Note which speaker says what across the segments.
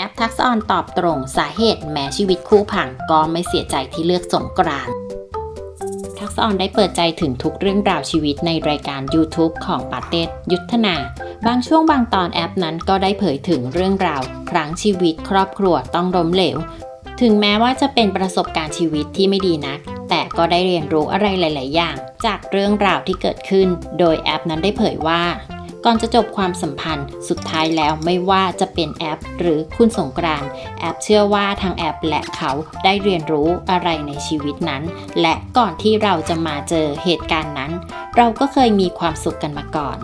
Speaker 1: แอปทักษออนตอบตรงสาเหตุแม้ชีวิตคู่พังก็ไม่เสียใจที่เลือกสงกรานต์ทักษออนได้เปิดใจถึงทุกเรื่องราวชีวิตในรายการ YouTube ของปาเต้ยุทธนา บางช่วงบางตอนแอปนั้นก็ได้เผยถึงเรื่องราว ครั้งชีวิตครอบครัวต้องล้มเหลว ถึงแม้ว่าจะเป็นประสบการณ์ชีวิตที่ไม่ดีนัก แต่ก็ได้เรียนรู้อะไรหลาย ๆ อย่าง จากเรื่องราวที่เกิดขึ้น โดยแอปนั้นได้เผยว่า ก่อนจะจบความสัมพันธ์ สุดท้ายแล้วไม่ว่าจะเป็นแอป หรือคุณสงกรานแอปเชื่อว่าทางแอปและเขาได้เรียนรู้อะไรในชีวิตนั้น และก่อนที่เราจะมาเจอเหตุการณ์นั้น เราก็เคยมีความสุขกันมาก่อน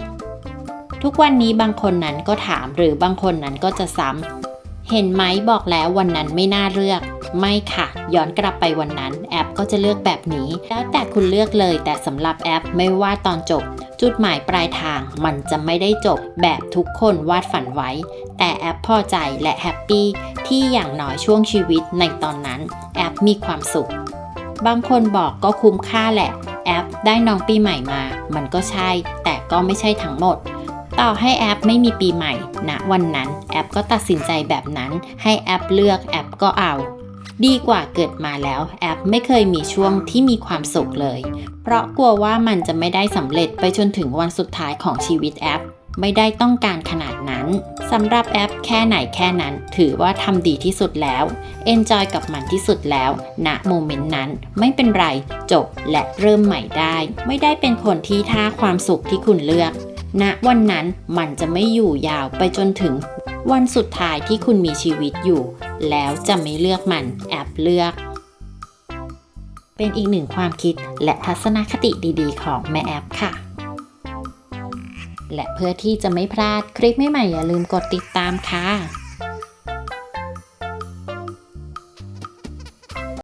Speaker 1: ทุกวันนี้บางคนนั้นก็ถามหรือบางคนนั้นก็จะซ้ำเห็นไหมบอกแล้ววันนั้นไม่น่าเลือกไม่ค่ะ ย้อนกลับไปวันนั้น แอปก็จะเลือกแบบนี้ แล้วแต่คุณเลือกเลยแต่สำหรับแอปไม่ว่าตอนจบ จุดหมายปลายทางมันจะไม่ได้จบแบบทุกคนวาดฝันไว้ แต่แอปพอใจและแฮปปี้ที่อย่างน้อยช่วงชีวิตในตอนนั้น แอปมีความสุข บางคนบอกก็คุ้มค่าแหละ แอปได้น้องปีใหม่มา มันก็ใช่ แต่ก็ไม่ใช่ทั้งหมด ต่อให้แอปไม่มีปีใหม่ณวันนั้น แอปก็ตัดสินใจแบบนั้น ให้แอปเลือกแอปก็เอา ดีกว่าเกิดมาแล้วแอปไม่เคยมีช่วงที่มีความสุขเลย เพราะกลัวว่ามันจะไม่ได้สำเร็จไปจนถึงวันสุดท้ายของชีวิตแอป ไม่ได้ต้องการขนาดนั้นสำหรับแอปแค่ไหนแค่นั้น ถือว่าทำดีที่สุดแล้วเอนจอยกับมันที่สุดแล้วณโมเมนต์นั้นไม่เป็นไรจบและเริ่มใหม่ได้ ไม่ได้เป็นคนที่ท่าความสุขที่คุณเลือกณวันนั้นมันจะไม่อยู่ยาวไปจนถึงวันสุดท้ายที่คุณมีชีวิตอยู่ แล้วจะไม่เลือกมันแอบเลือก เป็นอีกหนึ่งความคิดและทัศนคติดีๆ ของแม่แอปค่ะ และเพื่อที่จะไม่พลาดคลิปใหม่ๆอย่าลืมกดติดตามค่ะ